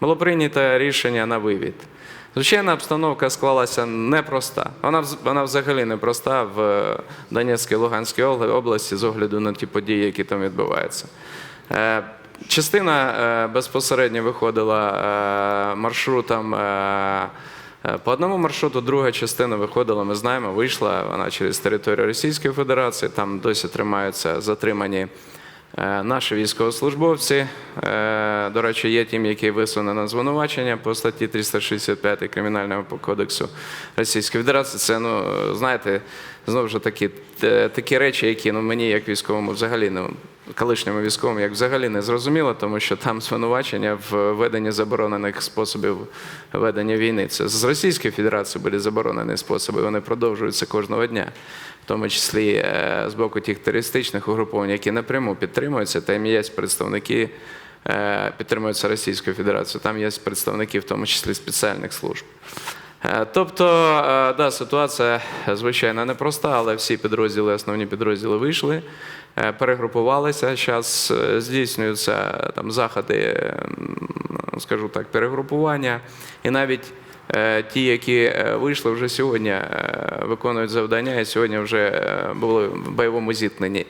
було прийнято рішення на вивід. Звичайно, обстановка склалася непроста. Вона, вона взагалі непроста в е, Донецькій Луганській обла- області з огляду на ті події, які там відбуваються. Е, Частина е, безпосередньо виходила маршрутом. По одному маршруту друга частина виходила, ми знаємо, вийшла вона через територію Російської Федерації. Там досі тримаються затримані наші військовослужбовці. Е, До речі, є тим, який висунено звинувачення по статті 365 Кримінального кодексу Російської Федерації. Це, ну, знаєте, знову ж таки, те- такі речі, які ну, мені, як військовому, взагалі ну, колишньому військовому, як взагалі не зрозуміло, тому що там звинувачення в веденні заборонених способів ведення війни. Це з Російської Федерації були заборонені способи, вони продовжуються кожного дня, в тому числі е, з боку тих терористичних угруповань, які напряму підтримуються, там є представники. е, Підтримуються Російською Федерацією, там є представники, в тому числі спеціальних служб. Е, Тобто, е, да, ситуація звичайно непроста, але всі підрозділи, основні підрозділи вийшли, е, перегрупувалися. Зараз здійснюються там заходи, скажу так, перегрупування. І навіть ті, які вийшли вже сьогодні, виконують завдання, і сьогодні вже були в бойовому зіткненні